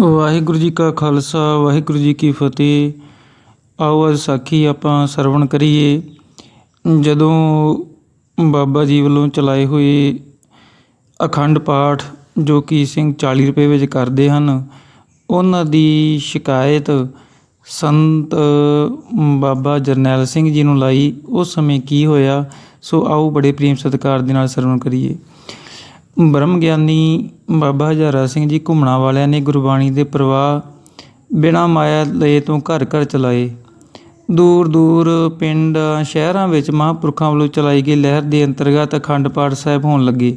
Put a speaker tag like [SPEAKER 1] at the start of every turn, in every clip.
[SPEAKER 1] ਵਾਹਿਗੁਰੂ ਜੀ ਕਾ ਖਾਲਸਾ, ਵਾਹਿਗੁਰੂ ਜੀ ਕੀ ਫਤਿਹ। ਆਓ ਅੱਜ ਸਾਖੀ ਆਪਾਂ ਸਰਵਣ ਕਰੀਏ। ਜਦੋਂ ਬਾਬਾ ਜੀ ਵੱਲੋਂ ਚਲਾਏ ਹੋਏ ਅਖੰਡ ਪਾਠ ਜੋ ਕਿ ਸਿੰਘ 40 ਰੁਪਏ ਵਿੱਚ ਕਰਦੇ ਹਨ, ਉਹਨਾਂ ਦੀ ਸ਼ਿਕਾਇਤ ਸੰਤ ਬਾਬਾ ਜਰਨੈਲ ਸਿੰਘ ਜੀ ਨੂੰ ਲਾਈ। ਉਸ ਸਮੇਂ ਕੀ ਹੋਇਆ? ਸੋ ਆਓ ਬੜੇ ਪ੍ਰੇਮ ਸਤਿਕਾਰ ਦੇ ਨਾਲ ਸਰਵਣ ਕਰੀਏ। ਬ੍ਰਹਮ ਗਿਆਨੀ ਬਾਬਾ ਹਜ਼ਾਰਾ ਸਿੰਘ ਜੀ ਘੁੰਮਣਾ ਵਾਲਿਆਂ ਨੇ ਗੁਰਬਾਣੀ ਦੇ ਪ੍ਰਵਾਹ ਬਿਨਾਂ ਮਾਇਆ ਲਏ ਤੋਂ ਘਰ ਘਰ ਚਲਾਏ। ਦੂਰ ਦੂਰ ਪਿੰਡ ਸ਼ਹਿਰਾਂ ਵਿੱਚ ਮਹਾਂਪੁਰਖਾਂ ਵੱਲੋਂ ਚਲਾਈ ਗਈ ਲਹਿਰ ਦੇ ਅੰਤਰਗਤ ਅਖੰਡ ਪਾਠ ਸਾਹਿਬ ਹੋਣ ਲੱਗੇ।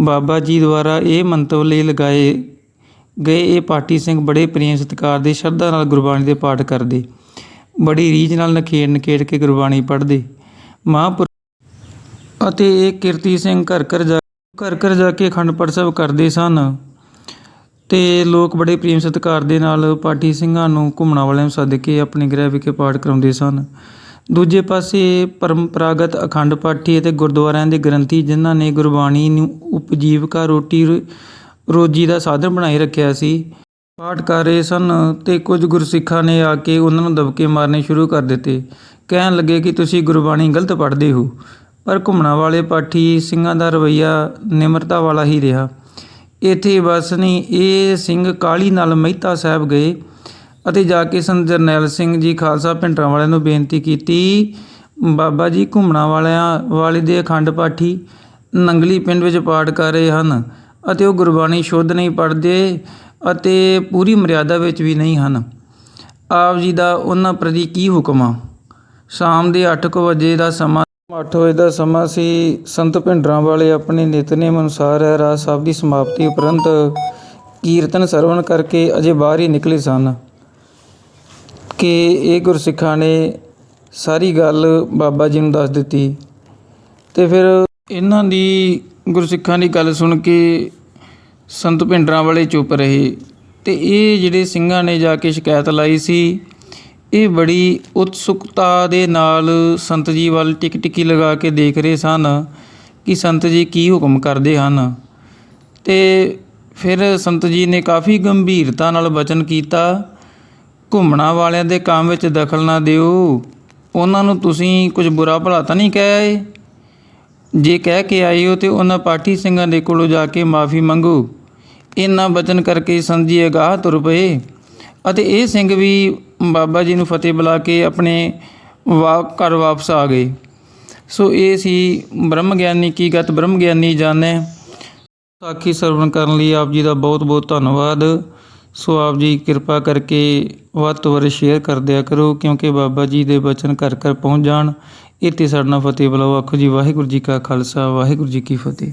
[SPEAKER 1] ਬਾਬਾ ਜੀ ਦੁਆਰਾ ਇਹ ਮੰਤਵ ਲਈ ਲਗਾਏ ਗਏ ਇਹ ਪਾਠੀ ਸਿੰਘ ਬੜੇ ਪ੍ਰੇਮ ਸਤਿਕਾਰ ਦੇ ਸ਼ਰਧਾ ਨਾਲ ਗੁਰਬਾਣੀ ਦੇ ਪਾਠ ਕਰਦੇ। ਬੜੀ ਰੀਝ ਨਾਲ ਨਖੇੜ ਨਖੇੜ ਕੇ ਗੁਰਬਾਣੀ ਪੜ੍ਹਦੇ। ਮਹਾਂਪੁਰ ਅਤੇ ਇਹ ਕਿਰਤੀ ਸਿੰਘ ਘਰ ਘਰ ਜਾ ਘਰ ਘਰ ਜਾ ਕੇ ਅਖੰਡ ਪਾਠ ਸਾਹਿਬ ਕਰਦੇ ਸਨ ਤੇ ਲੋਕ ਬੜੇ ਪ੍ਰੇਮ ਸਤਿਕਾਰ ਦੇ ਨਾਲ ਪਾਠੀ ਸਿੰਘਾਂ ਨੂੰ ਘੁੰਮਣਾ ਵਾਲਿਆਂ ਨੂੰ ਸੱਦ ਕੇ ਆਪਣੇ ਗ੍ਰਹਿ ਵਿਖੇ ਪਾਠ ਕਰਾਉਂਦੇ ਸਨ। ਦੂਜੇ ਪਾਸੇ ਪਰੰਪਰਾਗਤ ਅਖੰਡ ਪਾਠੀ ਅਤੇ ਗੁਰਦੁਆਰਿਆਂ ਦੇ ਗ੍ਰੰਥੀ ਜਿਨ੍ਹਾਂ ਨੇ ਗੁਰਬਾਣੀ ਨੂੰ ਉਪਜੀਵਕਾ ਰੋਟੀ ਰੋ- ਰੋਜੀ ਦਾ ਸਾਧਨ ਬਣਾਈ ਰੱਖਿਆ ਸੀ, ਪਾਠ ਕਰ ਰਹੇ ਸਨ ਤੇ ਕੁਝ ਗੁਰਸਿੱਖਾਂ ਨੇ ਆ ਕੇ ਉਹਨਾਂ ਨੂੰ ਦਬਕੇ ਮਾਰਨੇ ਸ਼ੁਰੂ ਕਰ ਦਿੱਤੇ। ਕਹਿਣ ਲੱਗੇ ਕਿ ਤੁਸੀਂ ਗੁਰਬਾਣੀ ਗਲਤ ਪੜ੍ਹਦੇ ਹੋ। ਪਰ ਘੁੰਮਣਾ ਵਾਲੇ ਪਾਠੀ ਸਿੰਘਾਂ ਦਾ ਰਵੱਈਆ ਨਿਮਰਤਾ ਵਾਲਾ ਹੀ ਰਿਹਾ। ਇੱਥੇ ਬਸ ਨਹੀਂ ਇਹ ਸਿੰਘ ਕਾਲੀ ਨਾਲ ਮਹਿਤਾ ਸਾਹਿਬ ਗਏ ਅਤੇ ਜਾ ਕੇ ਸੰਤ ਜਰਨੈਲ ਸਿੰਘ ਜੀ ਖਾਲਸਾ ਪਿੰਡਰਾਂ ਵਾਲਿਆਂ ਨੂੰ ਬੇਨਤੀ ਕੀਤੀ, ਬਾਬਾ ਜੀ, ਘੁੰਮਣਾ ਵਾਲਿਆਂ ਵਾਲੇ ਦੇ ਅਖੰਡ ਪਾਠੀ ਨੰਗਲੀ ਪਿੰਡ ਵਿੱਚ ਪਾਠ ਕਰ ਰਹੇ ਹਨ ਅਤੇ ਉਹ ਗੁਰਬਾਣੀ ਸ਼ੁੱਧ ਨਹੀਂ ਪੜ੍ਹਦੇ ਅਤੇ ਪੂਰੀ ਮਰਿਆਦਾ ਵਿੱਚ ਵੀ ਨਹੀਂ ਹਨ। ਆਪ ਜੀ ਦਾ ਉਹਨਾਂ ਪ੍ਰਤੀ ਕੀ ਹੁਕਮ ਆ? ਸ਼ਾਮ ਦੇ 8:00 ਵਜੇ ਦਾ ਸਮਾਂ 8 ਵਜੇ ਦਾ ਸਮਾਂ ਸੀ। ਸੰਤ ਭਿੰਡਰਾਂ ਵਾਲੇ ਆਪਣੇ ਨਿਤਨੇਮ ਅਨੁਸਾਰ ਰਾਜ ਸਾਹਿਬ ਦੀ ਸਮਾਪਤੀ ਉਪਰੰਤ ਕੀਰਤਨ ਸਰਵਣ ਕਰਕੇ ਅਜੇ ਬਾਹਰ ਹੀ ਨਿਕਲੇ ਸਨ ਕਿ ਇਹ ਗੁਰਸਿੱਖਾਂ ਨੇ ਸਾਰੀ ਗੱਲ ਬਾਬਾ ਜੀ ਨੂੰ ਦੱਸ ਦਿੱਤੀ। ਤੇ ਫਿਰ ਇਹਨਾਂ ਦੀ ਗੁਰਸਿੱਖਾਂ ਦੀ ਗੱਲ ਸੁਣ ਕੇ ਸੰਤ ਭਿੰਡਰਾਂ ਵਾਲੇ ਚੁੱਪ ਰਹੇ ਤੇ ਇਹ ਜਿਹੜੇ ਸਿੰਘਾਂ ਨੇ ਜਾ ਕੇ ਸ਼ਿਕਾਇਤ ਲਾਈ ਸੀ ਇਹ ਬੜੀ ਉਤਸੁਕਤਾ ਦੇ ਨਾਲ ਸੰਤ ਜੀ ਵੱਲ ਟਿਕ ਟਿਕੀ ਲਗਾ ਕੇ ਦੇਖ ਰਹੇ ਸਨ ਕਿ ਸੰਤ ਜੀ ਕੀ ਹੁਕਮ ਕਰਦੇ ਹਨ। ਤੇ ਫਿਰ ਸੰਤ ਜੀ ਨੇ ਕਾਫੀ ਗੰਭੀਰਤਾ ਨਾਲ ਬਚਨ ਕੀਤਾ, ਘੁੰਮਣਾ ਵਾਲਿਆਂ ਦੇ ਕੰਮ ਵਿੱਚ ਦਖਲ ਨਾ ਦਿਓ, ਉਹਨਾਂ ਨੂੰ ਤੁਸੀਂ ਕੁਝ ਬੁਰਾ ਭਲਾ ਤਾਂ ਨਹੀਂ ਕਹਿ ਆਏ? ਜੇ ਕਹਿ ਕੇ ਆਏ ਹੋ ਤੇ ਉਹਨਾਂ ਪਾਠੀ ਸਿੰਘਾਂ ਦੇ ਕੋਲੋਂ ਜਾ ਕੇ ਮਾਫੀ ਮੰਗੋ। ਇਹਨਾਂ ਬਚਨ ਕਰਕੇ ਸੰਤ ਜੀ ਅਗਾਹ ਤੁਰ ਪਏ ਅਤੇ ਇਹ ਸਿੰਘ ਵੀ ਬਾਬਾ ਜੀ ਨੂੰ ਫਤਿਹ ਬੁਲਾ ਕੇ ਆਪਣੇ ਵਾ ਘਰ ਵਾਪਸ ਆ ਗਏ। ਸੋ ਇਹ ਸੀ ਬ੍ਰਹਮ ਗਿਆਨੀ ਕੀ ਗਤ ਬ੍ਰਹਮ ਗਿਆਨੀ ਜਾਣੈ। ਸਾਖੀ ਸਰਵਣ ਕਰਨ ਲਈ ਆਪ ਜੀ ਦਾ ਬਹੁਤ ਬਹੁਤ ਧੰਨਵਾਦ। ਸੋ ਆਪ ਜੀ ਕਿਰਪਾ ਕਰਕੇ ਵੱਧ ਤੋਂ ਵੱਧ ਸ਼ੇਅਰ ਕਰ ਦਿਆ ਕਰੋ ਕਿਉਂਕਿ ਬਾਬਾ ਜੀ ਦੇ ਬਚਨ ਘਰ ਘਰ ਪਹੁੰਚ ਜਾਣ। ਇੱਥੇ ਸਾਡਾ ਫਤਿਹ ਬੁਲਾਓ। ਆਖੋ ਜੀ ਵਾਹਿਗੁਰੂ ਜੀ ਕਾ ਖਾਲਸਾ, ਵਾਹਿਗੁਰੂ ਜੀ ਕੀ ਫਤਿਹ।